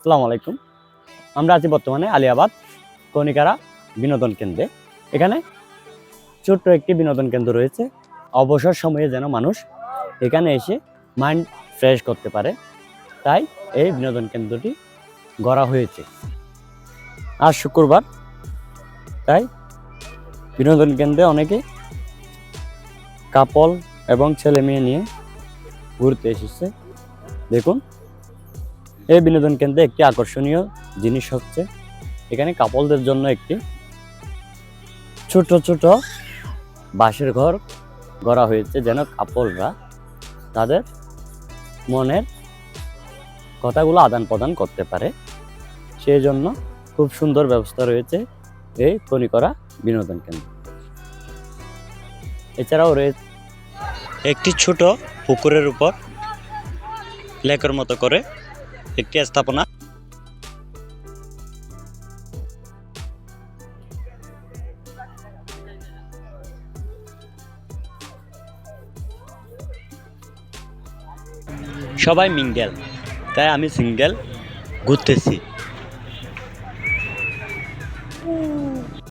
আসসালামু আলাইকুম। আমরা আছি বর্তমানে আলিয়াবাদ কনিকারা বিনোদন কেন্দ্রে। এখানে ছোট্ট একটি বিনোদন কেন্দ্র রয়েছে। অবসর সময়ে যেন মানুষ এখানে এসে মাইন্ড ফ্রেশ করতে পারে। তাই এই বিনোদন কেন্দ্রটি গড়া হয়েছে। আজ শুক্রবার, তাই বিনোদন কেন্দ্রে অনেকে কাপল এবং ছেলে মেয়ে নিয়ে ঘুরতে এসেছে। দেখুন এই বিনোদন কেন্দ্রে একটি আকর্ষণীয় জিনিস হচ্ছে এখানে কাপলদের জন্য একটি ছোট ছোট বাঁশের ঘর গড়া হয়েছে যেন কাপলরা তাদের মনের কথাগুলো আদান প্রদান করতে পারে। সেই জন্য খুব সুন্দর ব্যবস্থা রয়েছে এই কনিকরা বিনোদন কেন্দ্র। এছাড়াও রয়েছে একটি ছোট পুকুরের উপর লেকের মতো করে একটি স্থাপনা। সবাই মিঙ্গেল তাই আমি সিঙ্গেল ঘুরতেছি।